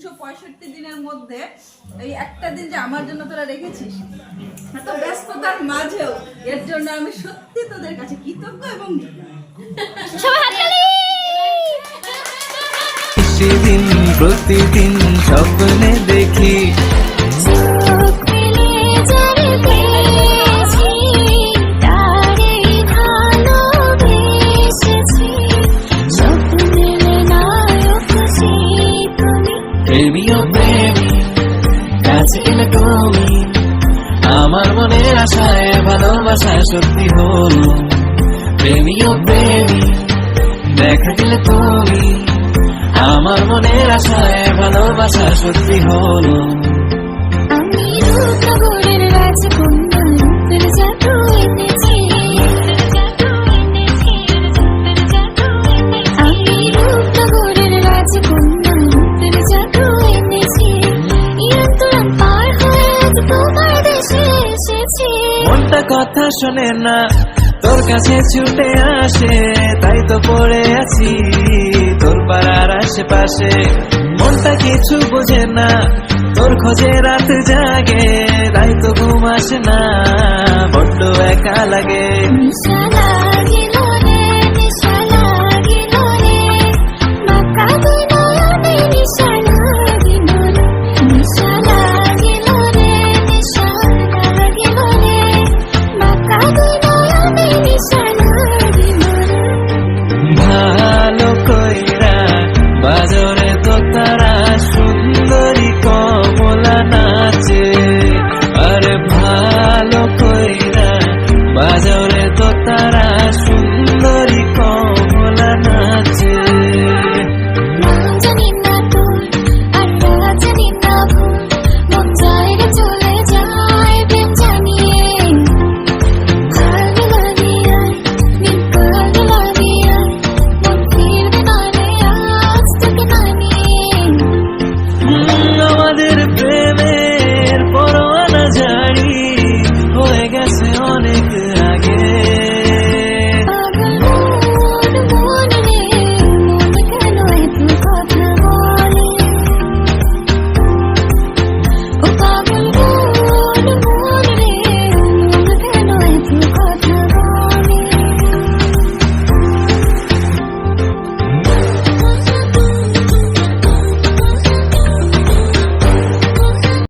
তিনশো পঁয়ষট্টি দিনের মধ্যে এই একটা দিন যে আমার জন্য তোরা রেখেছিস, এত ব্যস্ততার মাঝেও এর জন্য আমি সত্যি তোদের কাছে কৃতজ্ঞ এবং প্রতিদিন প্রতিদিন স্বপ্নে দেখি। তুমি। প্রেমীয় প্রেমী কাছে এলে তুমি আমার মনের আশায় ভালোবাসা সত্যি হলো। প্রেমীয় প্রেমী দেখা দিলে তুমি আমার মনের আশায় ভালোবাসা সত্যি হলো। আমি রাজকন্যা, তোমার মনটা কথা শোনে না, তোর কাছে ছুটে আসে, তাই তো পড়ে আছি তোর পাড়ার আশেপাশে। মনটা কিছু বোঝে না, তোর খোঁজে রাত জাগে, তাই তো ঘুম আসে না, বড্ড একা লাগে। বাজরে তো তারা সুন্দরী কমলা নাচে। আরে ভালো কইরা বাজরে তো তারা